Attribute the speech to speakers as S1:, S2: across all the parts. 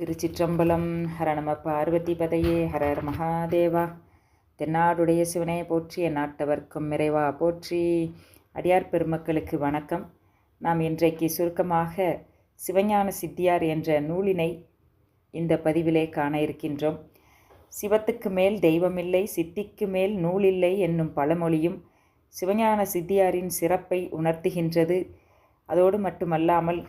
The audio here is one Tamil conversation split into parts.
S1: திருச்சிற்றம்பலம் ஹர நம பார்வதி பதையே ஹரர் மகாதேவா. தென்னாடுடைய சிவனே போற்றி என் நாட்டவர்க்கும் இறைவா போற்றி. அடியார் பெருமக்களுக்கு வணக்கம். நாம் இன்றைக்கு சுருக்கமாக சிவஞான சித்தியார் என்ற நூலினை இந்த பதிவிலே காண இருக்கின்றோம். சிவத்துக்கு மேல் தெய்வமில்லை சித்திக்கு மேல் நூலில்லை என்னும் பழமொழியும் சிவஞான சித்தியாரின் சிறப்பை உணர்த்துகின்றது. அதோடு மட்டுமல்லாமல்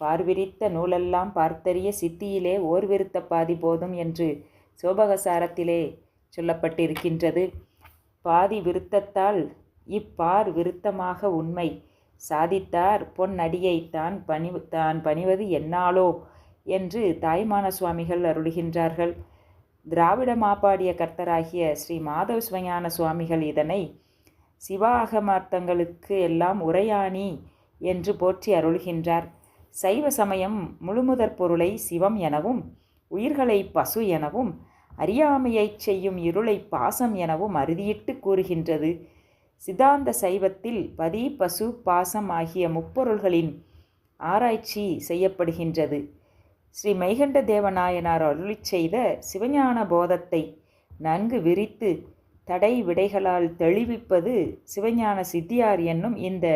S1: பார்விரித்த நூலெல்லாம் பார்த்தறிய சித்தியிலே ஓர் விருத்த பாதி போதும் என்று சோபகசாரத்திலே சொல்லப்பட்டிருக்கின்றது. பாதி விருத்தத்தால் இப்பார் விருத்தமாக உண்மை. சாதித்தார் பொன்னடியை தான் பணி தான் பணிவது என்னாலோ என்று தாய்மான சுவாமிகள் அருளுகின்றார்கள். திராவிட மாப்பாடிய கர்த்தராகிய ஸ்ரீ மாதவ சிவஞான சுவாமிகள் இதனை சிவாகமார்த்தங்களுக்கு எல்லாம் உரையாணி என்று போற்றி அருள்கின்றார். சைவ சமயம் முழுமுதற் பொருளை சிவம் எனவும் உயிர்களை பசு எனவும் அறியாமையைச் செய்யும் இருளை பாசம் எனவும் அறுதியிட்டு கூறுகின்றது. சித்தாந்த சைவத்தில் பதி பசு பாசம் ஆகிய முப்பொருள்களின் ஆராய்ச்சி செய்யப்படுகின்றது. ஸ்ரீ மைகண்ட தேவநாயனார் அருளி செய்த சிவஞான போதத்தை நன்கு விரித்து தடை விடைகளால் தெளிவிப்பது சிவஞான சித்தியார் என்னும் இந்த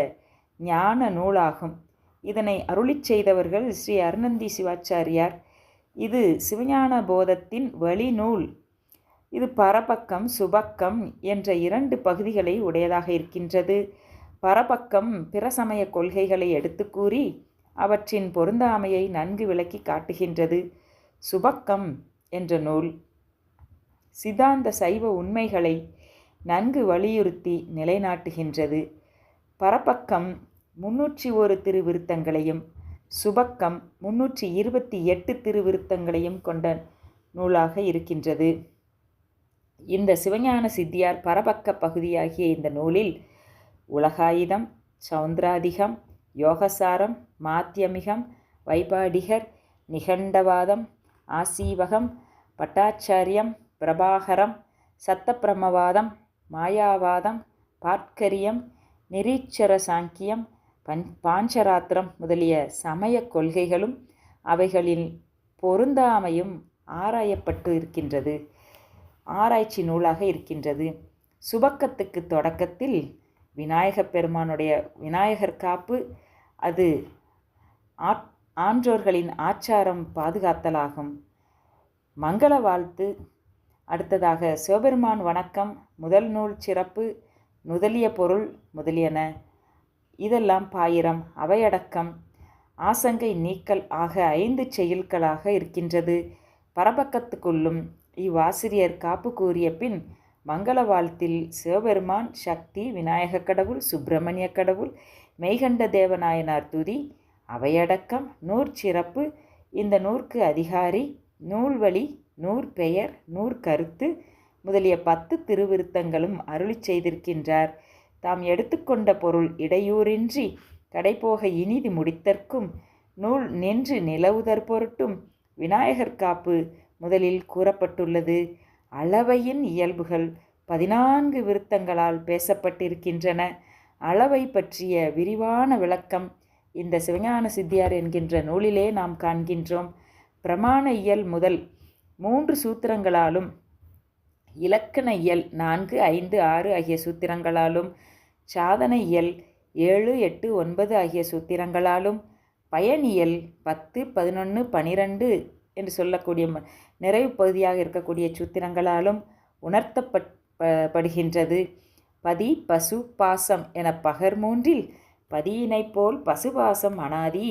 S1: ஞான நூலாகும். இதனை அருளிச் செய்தவர்கள் ஸ்ரீ அருணந்தி சிவாச்சாரியார். இது சிவஞான போதத்தின் வழிநூல். இது பரபக்கம் சுபக்கம் என்ற இரண்டு பகுதிகளை உடையதாக இருக்கின்றது. பரபக்கம் பிற சமய கொள்கைகளை எடுத்து கூறி அவற்றின் பொருந்தாமையை நன்கு விளக்கி காட்டுகின்றது. சுபக்கம் என்ற நூல். சித்தாந்த சைவ உண்மைகளை நன்கு வலியுறுத்தி நிலைநாட்டுகின்றது. பரபக்கம் முன்னூற்றி ஒரு திருவிருத்தங்களையும் சுபக்கம் முன்னூற்றி இருபத்தி எட்டு திருவிருத்தங்களையும் கொண்ட நூலாக இருக்கின்றது. இந்த சிவஞான சித்தியார் பரபக்க பகுதியாகிய இந்த நூலில் உலகாயுதம் சௌந்திராதிகம் யோகசாரம் மாத்தியமிகம் வைபாடிகர் நிகண்டவாதம் ஆசீவகம் பட்டாச்சாரியம் பிரபாகரம் சத்தப்பிரமவாதம் மாயாவாதம் பாட்கரியம் நிரீச்சர சாங்கியம் பஞ் பாஞ்சராத்திரம் முதலிய சமய கொள்கைகளும் அவைகளில் பொருந்தாமையும் ஆராயப்பட்டு இருக்கின்றது. ஆராய்ச்சி நூலாக இருக்கின்றது. சுபக்கத்துக்கு தொடக்கத்தில் விநாயகப் பெருமானுடைய விநாயகர் காப்பு அது ஆன்றோர்களின் ஆச்சாரம் பாதுகாத்தலாகும். மங்கள வாழ்த்து. அடுத்ததாக சிவபெருமான் வணக்கம். முதல் நூல் சிறப்பு. முதலிய பொருள் முதலியன. இதெல்லாம் பாயிரம் அவையடக்கம். ஆசங்கை நீக்கல் ஆக ஐந்து செயல்களாக இருக்கின்றது. பரபக்கத்துக்குள்ளும் இவ்வாசிரியர் காப்பு கூறிய பின் மங்கள வாழ்த்தில் சிவபெருமான் சக்தி விநாயக கடவுள் சுப்பிரமணிய கடவுள் மெய்கண்ட தேவநாயனார் துதி அவையடக்கம் நூற்சிறப்பு இந்த நூற்கு அதிகாரி நூல்வழி நூற்பெயர் நூற்கருத்து முதலிய பத்து திருவிருத்தங்களும் அருளி செய்திருக்கின்றார். தாம் எடுத்துக்கொண்ட பொருள் இடையூறின்றி கடைபோக இனிது முடித்தற்கும் நூல் நின்று நிலவுதற் பொருட்டும் விநாயகர் காப்பு முதலில் கூறப்பட்டுள்ளது. அளவையின் இயல்புகள் பதினான்கு விருத்தங்களால் பேசப்பட்டிருக்கின்றன. அளவை பற்றிய விரிவான விளக்கம் இந்த சிவஞான சித்தியார் என்கின்ற நூலிலே நாம் காண்கின்றோம். பிரமாண இயல் முதல் மூன்று சூத்திரங்களாலும் இலக்கண இயல் நான்கு ஐந்து ஆறு ஆகிய சூத்திரங்களாலும் சாதன இயல் ஏழு எட்டு ஒன்பது ஆகிய சூத்திரங்களாலும் பயனியல் பத்து பதினொன்று பனிரெண்டு என்று சொல்லக்கூடிய நிறைவு பகுதியாக இருக்கக்கூடிய சூத்திரங்களாலும் உணர்த்தப்படுகின்றது பதி பசு பாசம் என பகர் மூன்றில் பதியினைப் போல் பசுபாசம் அனாதி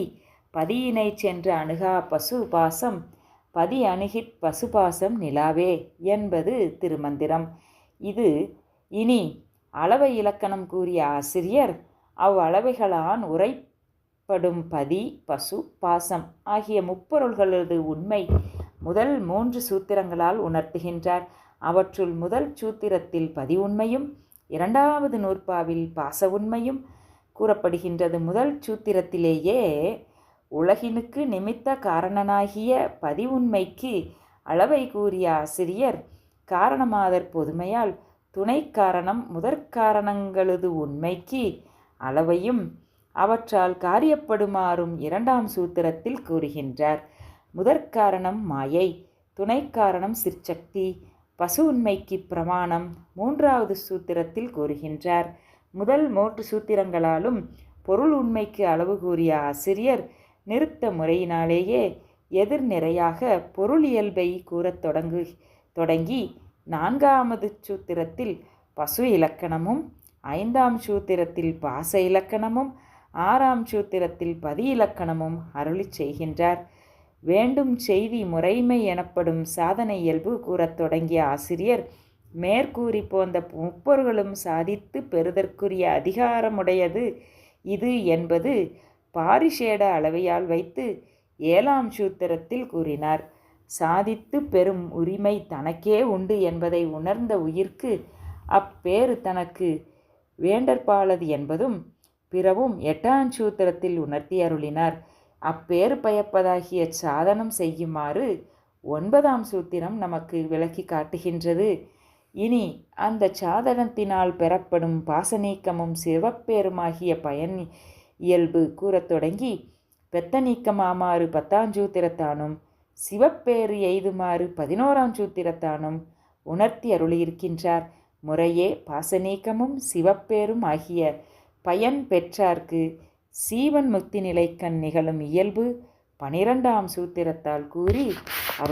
S1: பதியினை சென்று அணுகா பசு பாசம் பதி அணுகிற் பசுபாசம் நிலாவே என்பது திருமந்திரம். இது இனி அளவை இலக்கணம் கூறிய ஆசிரியர் அவ்வளவைகளான் உரைப்படும் பதி பசு பாசம் ஆகிய முப்பொருள்களது உண்மை முதல் மூன்று சூத்திரங்களால் உணர்த்துகின்றார். அவற்றுள் முதல் சூத்திரத்தில் பதி உண்மையும் இரண்டாவது நூற்பாவில் பாச உண்மையும் கூறப்படுகின்றது. முதல் சூத்திரத்திலேயே உலகினுக்கு நிமித்த காரணனாகிய பதிவுண்மைக்கு அளவை கூறிய ஆசிரியர் காரணமாதற் பொதுமையால் துணை காரணம் முதற்காரணங்களது உண்மைக்கு அளவையும் அவற்றால் காரியப்படுமாறும் இரண்டாம் சூத்திரத்தில் கூறுகின்றார். முதற்காரணம் மாயை துணைக்காரணம் சிற்சக்தி பசு உண்மைக்கு பிரமாணம் மூன்றாவது சூத்திரத்தில் கூறுகின்றார். முதல் மூன்று சூத்திரங்களாலும் பொருள் உண்மைக்கு அளவு கூறிய ஆசிரியர் நிறுத்த முறையினாலேயே எதிர்நிறையாக பொருள் இயல்பை கூறத் தொடங்கு தொடங்கி நான்காவது சூத்திரத்தில் பசு இலக்கணமும் ஐந்தாம் சூத்திரத்தில் பாச இலக்கணமும் ஆறாம் சூத்திரத்தில் பதி இலக்கணமும் அருளி செய்கின்றார். வேண்டும் செய்தி முறைமை எனப்படும் சாதனை இயல்பு கூறத் தொடங்கிய ஆசிரியர் மேற்கூறி போந்த முப்பொருளும் சாதித்து பெறுதற்குரிய அதிகாரமுடையது. இது என்பது பாரிஷேட அளவையால் வைத்து ஏழாம் சூத்திரத்தில் கூறினார். சாதித்து பெறும் உரிமை தனக்கே உண்டு என்பதை உணர்ந்த உயிர்க்கு அப்பேறு தனக்கு வேண்டற்பாலது என்பதும் பிறவும் எட்டாம் சூத்திரத்தில் உணர்த்தி அருளினார். அப்பேறு பயப்பதாகிய சாதனம் செய்யுமாறு ஒன்பதாம் சூத்திரம் நமக்கு விளக்கி காட்டுகின்றது. இனி அந்த சாதனத்தினால் பெறப்படும் பாசநீக்கமும் சிவப்பேருமாகிய பயன் இயல்பு கூறத் தொடங்கி பெத்த நீக்கமாமாறு பத்தாம் சூத்திரத்தானும் சிவப்பேறு எய்துமாறு பதினோராம் சூத்திரத்தானும் உணர்த்தி அருளியிருக்கின்றார். முறையே பாசநீக்கமும் சிவப்பேரும் ஆகிய பயன் பெற்றார்க்கு சீவன் முக்தி நிலைக்கண் நிகழும் இயல்பு பனிரெண்டாம் சூத்திரத்தால் கூறி